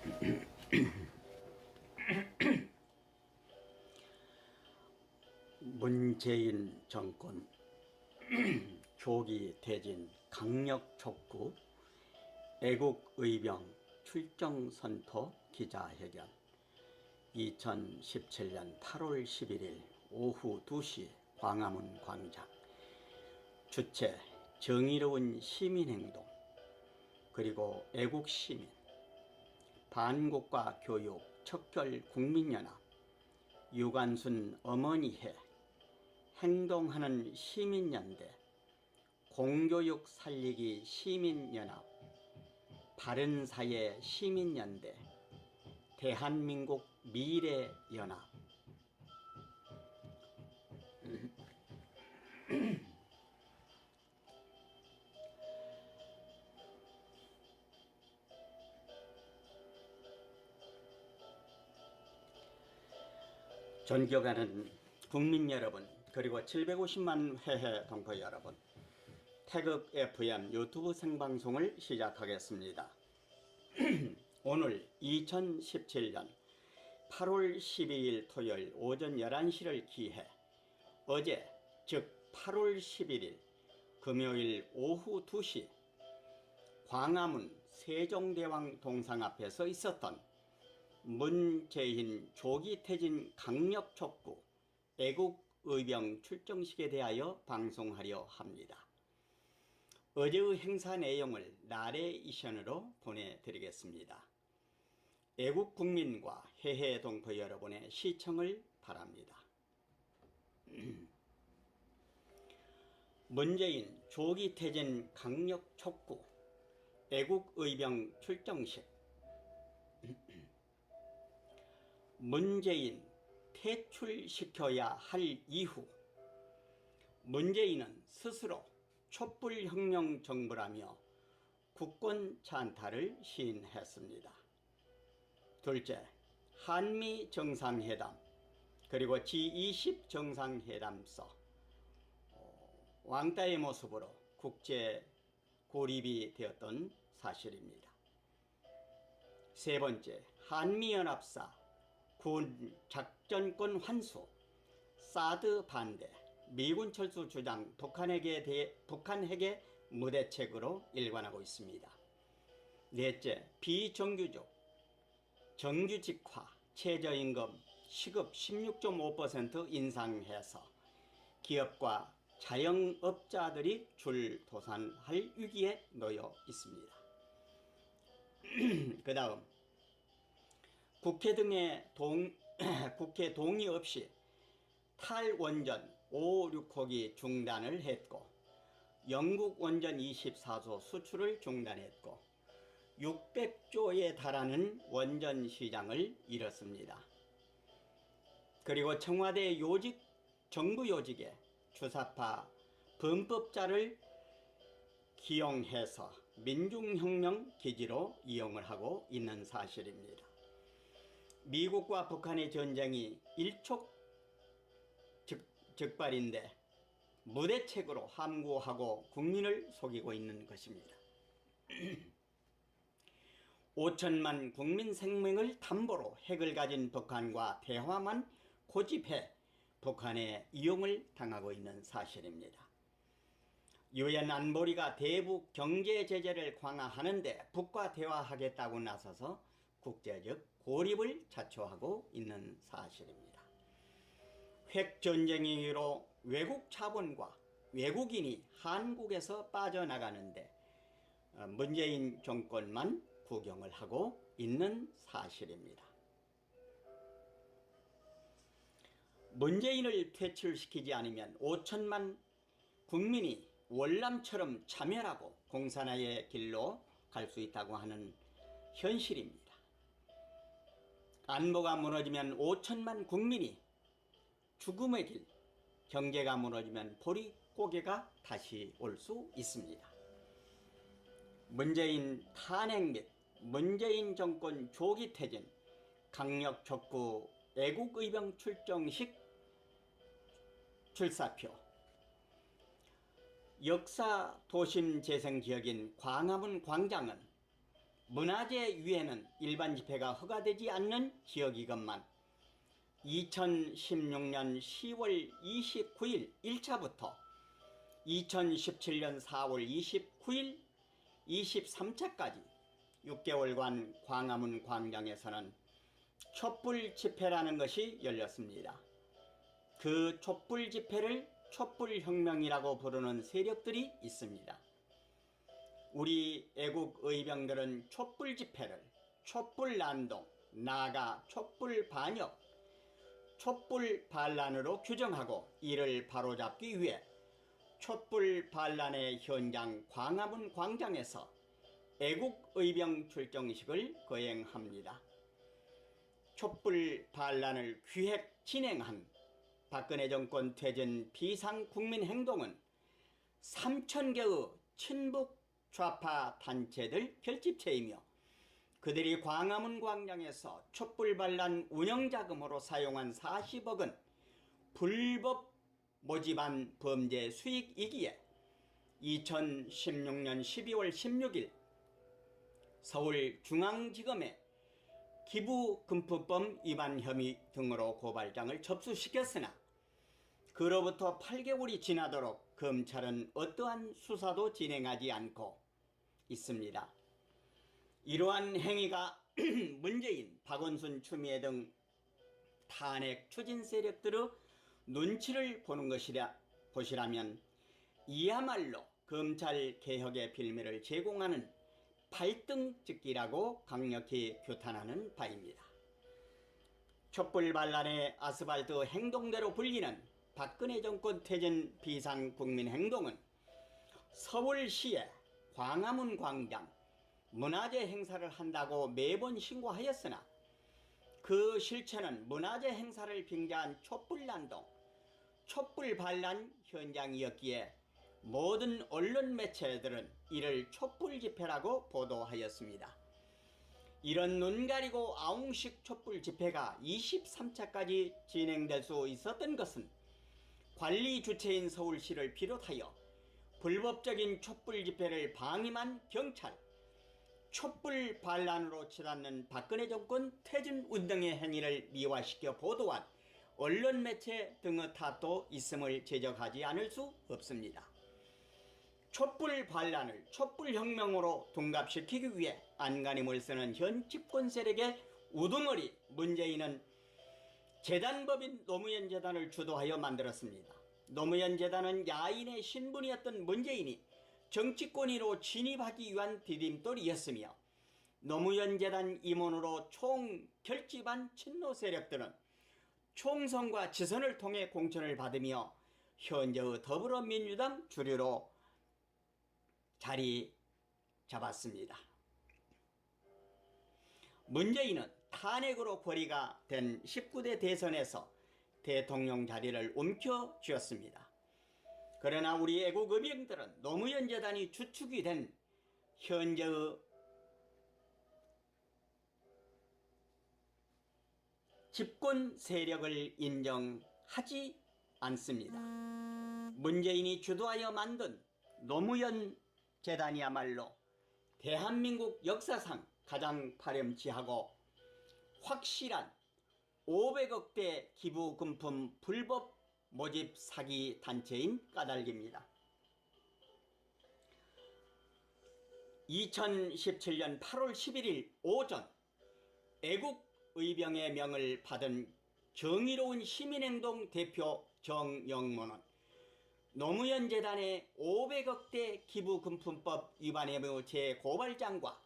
문재인 정권 조기 퇴진 강력 촉구 애국 의병 출정 선포 기자회견. 2017년 8월 11일 오후 2시 광화문 광장. 주체 정의로운 시민행동 그리고 애국 시민 반국가 교육 척결 국민연합 유관순 어머니회 행동하는 시민연대 공교육 살리기 시민연합 바른사회 시민연대 대한민국 미래연합 존경하는 국민 여러분 그리고 750만 회해 동포 여러분 태극 FM 유튜브 생방송을 시작하겠습니다. 오늘 2017년 8월 12일 토요일 오전 11시를 기해 어제 즉 8월 11일 금요일 오후 2시 광화문 세종대왕 동상 앞에서 있었던 문재인 조기 퇴진 강력 촉구 애국 의병 출정식에 대하여 방송하려 합니다. 어제의 행사 내용을 나레이션으로 보내드리겠습니다. 애국 국민과 해해 동포 여러분의 시청을 바랍니다. 문재인 조기 퇴진 강력 촉구 애국 의병 출정식 문재인 퇴출시켜야 할 이후 문재인은 스스로 촛불혁명 정부라며 국권 찬탈을 시인했습니다. 둘째, 한미 정상회담 그리고 G20 정상회담서 어, 왕따의 모습으로 국제 고립이 되었던 사실입니다. 세 번째, 한미연합사 군 작전권 환수, 사드 반대, 미군 철수 주장, 북한에게 대해 북한 핵의 무대책으로 일관하고 있습니다. 넷째, 비정규직, 정규직화, 최저임금, 시급 16.5% 인상해서 기업과 자영업자들이 줄 도산할 위기에 놓여 있습니다. 그 다음, 국회 등의 동, 국회 동의 없이 탈원전 5, 6호기 중단을 했고 영국 원전 24소 수출을 중단했고 600조에 달하는 원전 시장을 잃었습니다. 그리고 청와대 요직 정부 요직에 주사파 범법자를 기용해서 민중혁명 기지로 이용을 하고 있는 사실입니다. 미국과 북한의 전쟁이 일촉 즉발인데 무대책으로 함구하고 국민을 속이고 있는 것입니다. 5천만 국민 생명을 담보로 핵을 가진 북한과 대화만 고집해 북한의 이용을 당하고 있는 사실입니다. 유엔 안보리가 대북 경제 제재를 강화하는데 북과 대화하겠다고 나서서 국제적 고립을 자초하고 있는 사실입니다. 핵 전쟁의 이유로 외국 자본과 외국인이 한국에서 빠져나가는데 어, 문재인 정권만 구경을 하고 있는 사실입니다. 문재인을 퇴출시키지 않으면 5천만 국민이 월남처럼 자멸하고 공산화의 길로 갈 수 있다고 하는 현실입니다. 안보가 무너지면 5천만 국민이 죽음의 길, 경제가 무너지면 보리고개가 다시 올 수 있습니다. 문재인 탄핵 및 문재인 정권 조기 퇴진, 강력 촉구 애국 의병 출정식 출사표, 역사 도심 재생 지역인 광화문 광장은 문화재 위에는 일반 집회가 허가되지 않는 지역이건만 2016년 10월 29일 1차부터 2017년 4월 29일 23차까지 6개월간 광화문 광장에서는 촛불 집회라는 것이 열렸습니다. 그 촛불 집회를 촛불 혁명이라고 부르는 세력들이 있습니다. 우리 애국 의병들은 촛불 집회를 촛불 난동, 나아가 촛불 반역, 촛불 반란으로 규정하고 이를 바로잡기 위해 촛불 반란의 현장 광화문 광장에서 애국 의병 출정식을 거행합니다. 촛불 반란을 기획 진행한 박근혜 정권 퇴진 비상국민 행동은 3천 개의 친북 좌파 단체들 결집체이며 그들이 광화문 광장에서 촛불 반란 운영 자금으로 사용한 40억은 불법 모집한 범죄 수익이기에 2016년 12월 16일 서울중앙지검에 기부금품법 위반 혐의 등으로 고발장을 접수시켰으나 그로부터 8개월이 지나도록 검찰은 어떠한 수사도 진행하지 않고 있습니다. 이러한 행위가 문재인, 박원순, 추미애 등 탄핵 추진 세력들의 눈치를 보는 것이라 보시라면 이야말로 검찰 개혁의 빌미를 제공하는 발등찍기라고 강력히 규탄하는 바입니다. 촛불 반란의 아스팔트 행동대로 불리는 박근혜 정권 퇴진 비상 국민 행동은 서울시에 광화문 광장 문화재 행사를 한다고 매번 신고하였으나 그 실체는 문화재 행사를 빙자한 촛불 난동, 촛불 반란 현장이었기에 모든 언론 매체들은 이를 촛불 집회라고 보도하였습니다. 이런 눈 가리고 아웅식 촛불 집회가 23차까지 진행될 수 있었던 것은 관리 주체인 서울시를 비롯하여 불법적인 촛불 집회를 방임한 경찰, 촛불 반란으로 치닫는 박근혜 정권 퇴진 운동의 행위를 미화시켜 보도한 언론 매체 등의 탓도 있음을 제적하지 않을 수 없습니다. 촛불 반란을 촛불 혁명으로 둔갑시키기 위해 안간힘을 쓰는 현 집권 세력의 우두머리 문재인은 재단법인 노무현 재단을 주도하여 만들었습니다. 노무현 재단은 야인의 신분이었던 문재인이 정치권위로 진입하기 위한 디딤돌이었으며 노무현 재단 임원으로 총 결집한 친노 세력들은 총선과 지선을 통해 공천을 받으며 현재의 더불어민주당 주류로 자리 잡았습니다. 문재인은 탄핵으로 거리가 된 19대 대선에서 대통령 자리를 움켜쥐었습니다. 그러나 우리 애국 의병들은 노무현 재단이 주축이 된 현재의 집권 세력을 인정하지 않습니다. 문재인이 주도하여 만든 노무현 재단이야말로 대한민국 역사상 가장 파렴치하고 확실한 500억대 기부금품 불법 모집 사기 단체인 까닭입니다. 2017년 8월 11일 오전 애국 의병의 명을 받은 정의로운 시민행동 대표 정영모는 노무현 재단의 500억대 기부금품법 위반의 재고발장과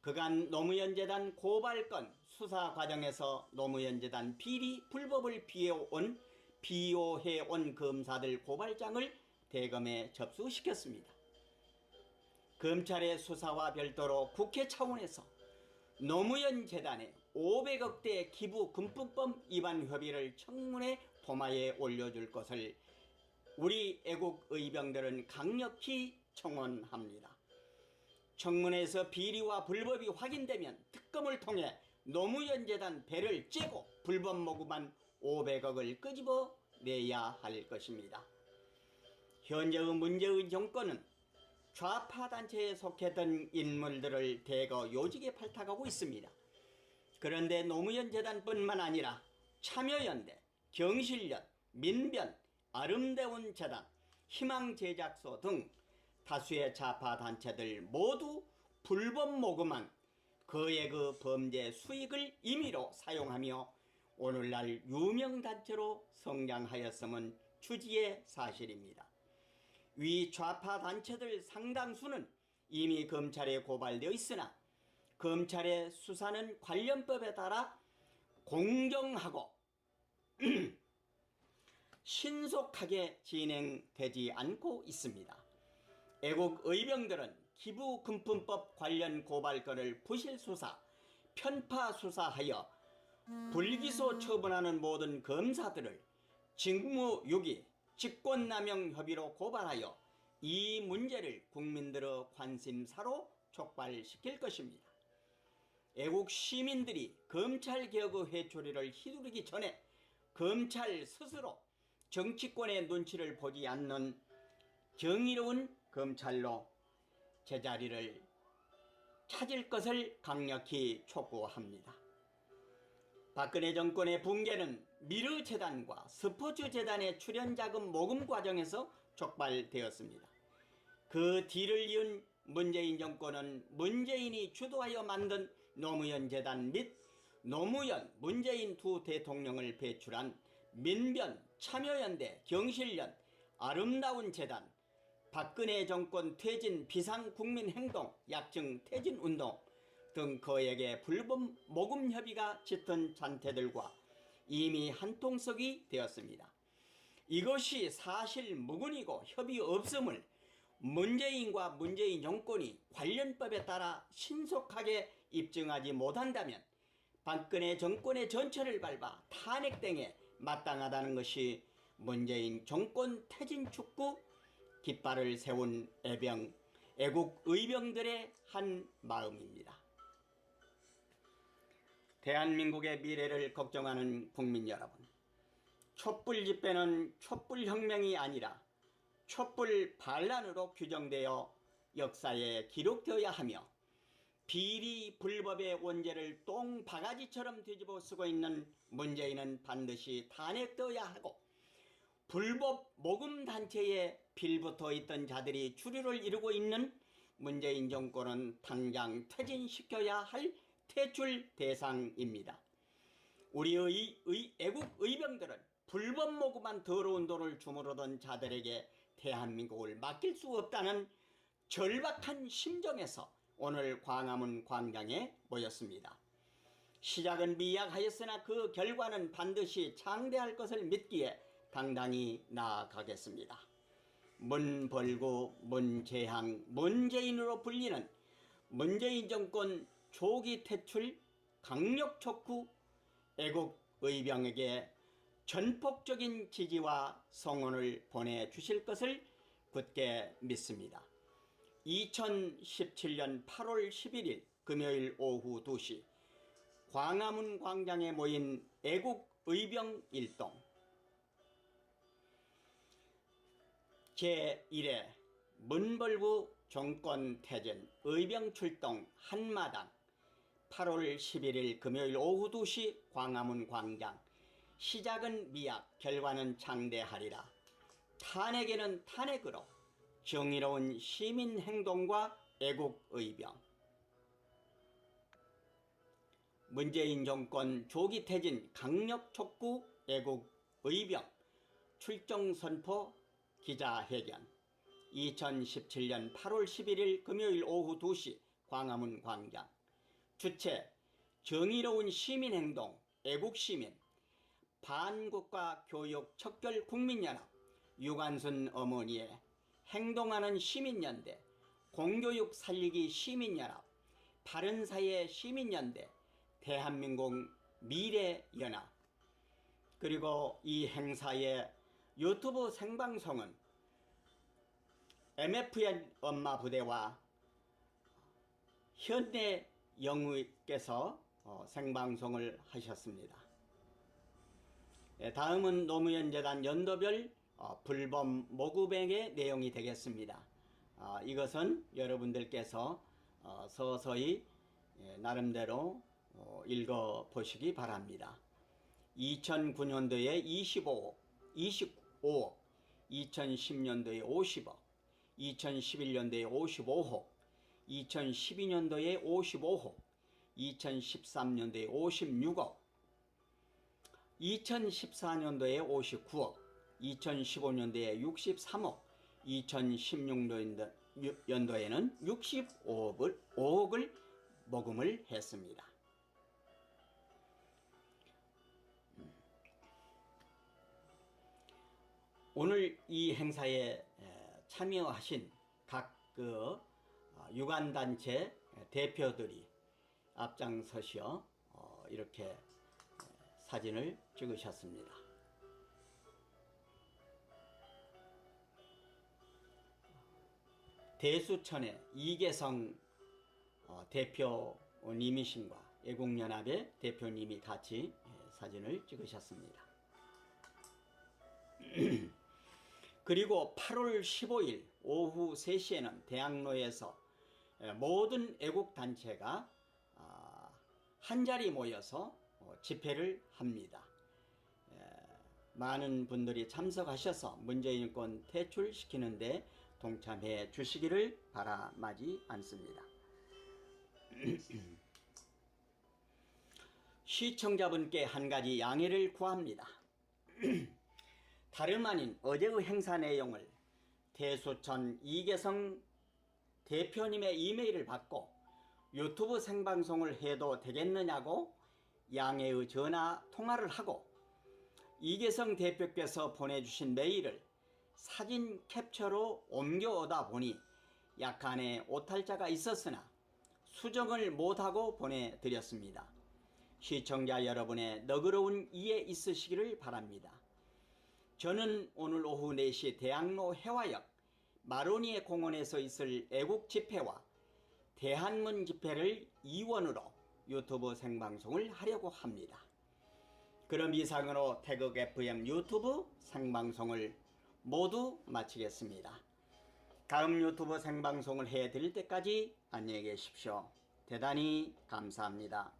그간 노무현 재단 고발건 수사 과정에서 노무현 재단 비리 불법을 피해온 비호해온 검사들 고발장을 대검에 접수시켰습니다. 검찰의 수사와 별도로 국회 차원에서 노무현 재단의 500억대 기부 금품법 위반 협의를 청문회 도마에 올려줄 것을 우리 애국 의병들은 강력히 청원합니다. 청문회에서 비리와 불법이 확인되면 특검을 통해 노무현 재단 배를 째고 불법 모금한 500억을 끄집어 내야 할 것입니다. 현재의 문재의 정권은 좌파 단체에 속했던 인물들을 대거 요직에 팔탁하고 있습니다. 그런데 노무현 재단뿐만 아니라 참여연대, 경실련, 민변, 아름다운 재단, 희망제작소 등 다수의 좌파 단체들 모두 불법 모금한 그의 그 범죄 수익을 임의로 사용하며 오늘날 유명 단체로 성장하였음은 추지의 사실입니다. 위 좌파 단체들 상당수는 이미 검찰에 고발되어 있으나 검찰의 수사는 관련법에 따라 공정하고 신속하게 진행되지 않고 있습니다. 애국 의병들은 기부금품법 관련 고발건을 부실 수사, 편파 수사하여 불기소 처분하는 모든 검사들을 직무유기, 직권남용 협의로 고발하여 이 문제를 국민들의 관심사로 촉발시킬 것입니다. 애국 시민들이 검찰 개혁의 회초리를 휘두르기 전에 검찰 스스로 정치권의 눈치를 보지 않는 정의로운 검찰로 제자리를 찾을 것을 강력히 촉구합니다. 박근혜 정권의 붕괴는 미르재단과 스포츠재단의 출연자금 모금 과정에서 촉발되었습니다. 그 뒤를 이은 문재인 정권은 문재인이 주도하여 만든 노무현 재단 및 노무현, 문재인 두 대통령을 배출한 민변, 참여연대, 경실련, 아름다운 재단, 박근혜 정권 퇴진 비상국민행동, 약정 퇴진운동 등 그에게 불법 모금 협의가 짙은 잔태들과 이미 한통속이 되었습니다. 이것이 사실 무근이고 협의 없음을 문재인과 문재인 정권이 관련법에 따라 신속하게 입증하지 못한다면 박근혜 정권의 전철을 밟아 탄핵 등에 마땅하다는 것이 문재인 정권 퇴진 축구 깃발을 세운 애병, 애국 의병들의 한 마음입니다. 대한민국의 미래를 걱정하는 국민 여러분. 촛불 집회는 촛불 혁명이 아니라 촛불 반란으로 규정되어 역사에 기록되어야 하며 비리 불법의 원죄를 똥 바가지처럼 뒤집어 쓰고 있는 문재인은 반드시 탄핵되어야 하고 불법 모금 단체에 빌붙어 있던 자들이 주류를 이루고 있는 문재인 정권은 당장 퇴진시켜야 할 퇴출 대상입니다. 우리의 의, 애국 의병들은 불법 모금한 더러운 돈을 주무르던 자들에게 대한민국을 맡길 수 없다는 절박한 심정에서 오늘 광화문 광장에 모였습니다. 시작은 미약하였으나 그 결과는 반드시 창대할 것을 믿기에 당당히 나아가겠습니다. 문벌구, 문재항, 문재인으로 불리는 문재인 정권 조기 퇴출, 강력 촉구, 애국 의병에게 전폭적인 지지와 성원을 보내주실 것을 굳게 믿습니다. 2017년 8월 11일 금요일 오후 2시 광화문 광장에 모인 애국 의병 일동 제1회 문벌구 정권 퇴진 의병 출동 한마당 8월 11일 금요일 오후 2시 광화문 광장 시작은 미약 결과는 장대하리라. 탄핵에는 탄핵으로 정의로운 시민 행동과 애국 의병. 문재인 정권 조기 퇴진 강력 촉구 애국 의병 출정 선포 기자회견. 2017년 8월 11일 금요일 오후 2시 광화문 광장. 주최 정의로운 시민행동 애국시민. 반국가 교육 척결 국민연합. 유관순 어머니의 행동하는 시민연대. 공교육 살리기 시민연합. 바른사회 시민연대. 대한민국 미래연합. 그리고 이 행사의 유튜브 생방송은 MFN 엄마 부대와 현대 영우께서 어, 생방송을 하셨습니다. 예, 다음은 노무현 재단 연도별 어, 불법 모금액의 내용이 되겠습니다. 아, 이것은 여러분들께서 어, 서서히 예, 나름대로 어, 읽어 보시기 바랍니다. 2009년도에 25억, 25억, 2010년도에 50억, 2011년도에 55억, 2012년도에 55억, 2013년도에 56억, 2014년도에 59억, 2015년도에 63억, 2016년도에는 65억을 5억을 모금을 했습니다. 오늘 이 행사에 에, 참여하신 각 그 유관단체 대표들이 앞장서시어 어, 이렇게 에, 사진을 찍으셨습니다. 대수천의 이계성 어, 대표님이신과 애국연합의 대표님이 같이 예, 사진을 찍으셨습니다. 그리고 8월 15일 오후 3시에는 대학로에서 예, 모든 애국 단체가 아, 한자리 모여서 어, 집회를 합니다. 예, 많은 분들이 참석하셔서 문재인 인권 퇴출시키는데 동참해 주시기를 바라마지 않습니다. 시청자분께 한 가지 양해를 구합니다. 다름 아닌 어제의 행사 내용을 대수천 이계성 대표님의 이메일을 받고 유튜브 생방송을 해도 되겠느냐고 양해의 전화 통화를 하고 이계성 대표께서 보내주신 메일을 사진 캡처로 옮겨오다 보니 약간의 오탈자가 있었으나 수정을 못하고 보내드렸습니다. 시청자 여러분의 너그러운 이해 있으시기를 바랍니다. 저는 오늘 오후 4시 대학로 해화역 마로니에 공원에서 있을 애국 집회와 대한문 집회를 이원으로 유튜브 생방송을 하려고 합니다. 그럼 이상으로 태극 FM 유튜브 생방송을 모두 마치겠습니다. 다음 유튜브 생방송을 해드릴 때까지 안녕히 계십시오. 대단히 감사합니다.